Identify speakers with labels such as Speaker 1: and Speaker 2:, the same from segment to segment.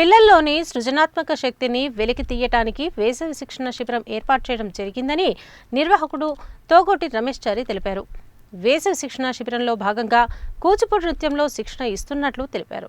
Speaker 1: పిల్లల్లోని సృజనాత్మక శక్తిని వెలికి తీయటానికి వేసవి శిక్షణ శిబిరం ఏర్పాటు చేయడం జరిగిందని నిర్వాహకుడు తోగోటి రమేష్ చారి తెలిపారు. వేసవి శిక్షణ శిబిరంలో భాగంగా కూచిపూడి నృత్యంలో శిక్షణ ఇస్తున్నట్లు తెలిపారు.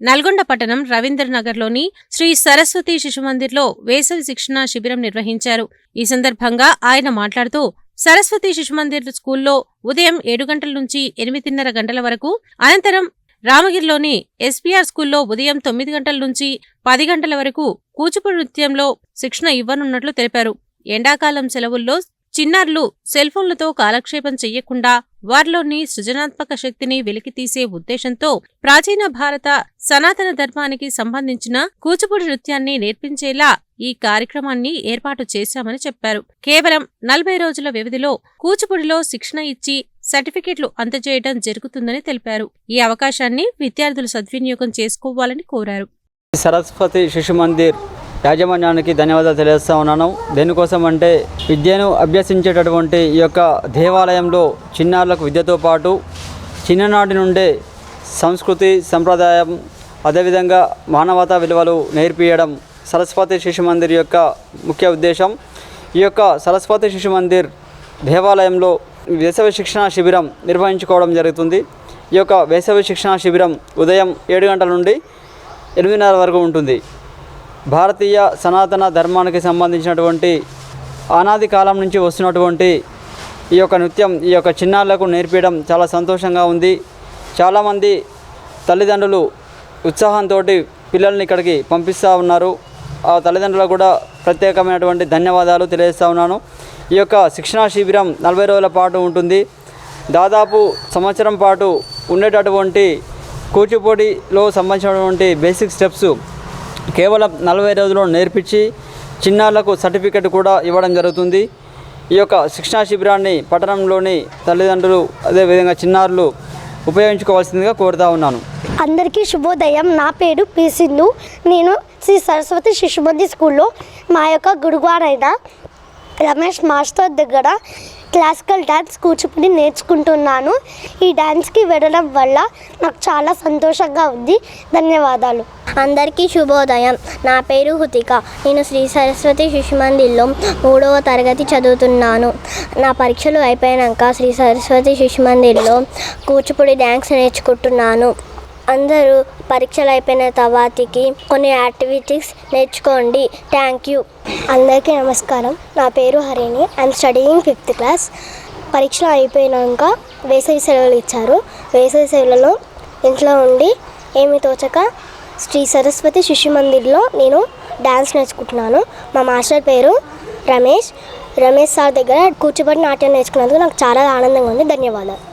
Speaker 1: నల్గొండ పట్టణం రవీంద్రనగర్లోని శ్రీ సరస్వతి శిశుమందిర్లో వేసవి శిక్షణ శిబిరం నిర్వహించారు. ఈ సందర్భంగా ఆయన మాట్లాడుతూ సరస్వతి శిశుమందిర్ స్కూల్లో ఉదయం ఏడు గంటల నుంచి ఎనిమిదిన్నర గంటల వరకు అనంతరం రామగిరిలోని ఎస్పీఆర్ స్కూల్లో ఉదయం తొమ్మిది గంటల నుంచి పది గంటల వరకు కూచిపూడి నృత్యంలో శిక్షణ ఇవ్వనున్నట్లు తెలిపారు. ఎండాకాలం సెలవుల్లో చిన్నారులు సెల్ఫోన్లతో కాలక్షేపం చెయ్యకుండా వారిలోని సృజనాత్మక శక్తిని వెలికితీసే ఉద్దేశంతో ప్రాచీన భారత సనాతన ధర్మానికి సంబంధించిన కూచిపూడి నృత్యాన్ని నేర్పించేలా ఈ కార్యక్రమాన్ని ఏర్పాటు చేశామని చెప్పారు. కేవలం నలభై రోజుల వ్యవధిలో కూచిపూడిలో శిక్షణ ఇచ్చి సర్టిఫికెట్లు అందజేయడం జరుగుతుందని తెలిపారు. ఈ అవకాశాన్ని విద్యార్థులు సద్వినియోగం చేసుకోవాలని కోరారు.
Speaker 2: సరస్వతి శిశు మందిర్ యాజమాన్యానికి ధన్యవాదాలు తెలియజేస్తా ఉన్నాను. దేనికోసం అంటే విద్యను అభ్యసించేటటువంటి ఈ యొక్క దేవాలయంలో చిన్నారులకు విద్యతో పాటు చిన్ననాటి నుండే సంస్కృతి సంప్రదాయం అదేవిధంగా మానవతా విలువలు నేర్పియడం సరస్వతి శిశు మందిర్ యొక్క ముఖ్య ఉద్దేశం. ఈ యొక్క సరస్వతి శిశు మందిర్ దేవాలయంలో వేసవి శిక్షణ శిబిరం నిర్వహించుకోవడం జరుగుతుంది. ఈ యొక్క వేసవి శిక్షణ శిబిరం ఉదయం ఏడు గంటల నుండి ఎనిమిదిన్నర వరకు ఉంటుంది. భారతీయ సనాతన ధర్మానికి సంబంధించినటువంటి ఆనాది కాలం నుంచి వస్తున్నటువంటి ఈ యొక్క నృత్యం ఈ యొక్క చిన్నారులకు నేర్పించడం చాలా సంతోషంగా ఉంది. చాలామంది తల్లిదండ్రులు ఉత్సాహంతో పిల్లల్ని ఇక్కడికి పంపిస్తూ ఉన్నారు. ఆ తల్లిదండ్రులకు కూడా ప్రత్యేకమైనటువంటి ధన్యవాదాలు తెలియజేస్తూ ఉన్నాను. ఈ యొక్క శిక్షణా శిబిరం నలభై రోజుల పాటు ఉంటుంది. దాదాపు సంవత్సరం పాటు ఉండేటటువంటి కూచిపూడిలో సంబంధించినటువంటి బేసిక్ స్టెప్స్ కేవలం నలభై రోజుల్లో నేర్పించి చిన్నారులకు సర్టిఫికెట్ కూడా ఇవ్వడం జరుగుతుంది. ఈ యొక్క శిక్షణా శిబిరాన్ని పట్టణంలోని తల్లిదండ్రులు అదేవిధంగా చిన్నారులు ఉపయోగించుకోవాల్సిందిగా కోరుతా ఉన్నాను.
Speaker 3: అందరికీ శుభోదయం. నా పేరు పి సింధు నేను శ్రీ సరస్వతి శిశుమంది స్కూల్లో మా యొక్క గురుగారైన రమేష్ మాస్టర్ దగ్గర క్లాసికల్ డ్యాన్స్ కూచిపూడి నేర్చుకుంటున్నాను. ఈ డ్యాన్స్కి వెళ్ళడం వల్ల నాకు చాలా సంతోషంగా ఉంది. ధన్యవాదాలు.
Speaker 4: అందరికీ శుభోదయం. నా పేరు హుతిక. నేను శ్రీ సరస్వతి శిశు మందిర్లో మూడవ తరగతి చదువుతున్నాను. నా పరీక్షలు అయిపోయాక శ్రీ సరస్వతి శిశు మందిర్లో కూచిపూడి డ్యాన్స్ నేర్చుకుంటున్నాను. అందరూ పరీక్షలు అయిపోయిన తర్వాతకి కొన్ని యాక్టివిటీస్ నేర్చుకోండి. థ్యాంక్ యూ
Speaker 3: అందరికీ నమస్కారం. నా పేరు Harini. I'm studying fifth class పరీక్షలు అయిపోయినాక వేసవి సెలవులు ఇచ్చారు. వేసవి సెలవులలో ఇంట్లో ఉండి ఏమి తోచక శ్రీ సరస్వతి శిశు మందిర్లో నేను డ్యాన్స్ నేర్చుకుంటున్నాను. మా మాస్టర్ పేరు రమేష్. రమేష్ సార్ దగ్గర కూచిపూడి నాట్యం నేర్చుకున్నందుకు నాకు చాలా ఆనందంగా ఉంది. ధన్యవాదాలు.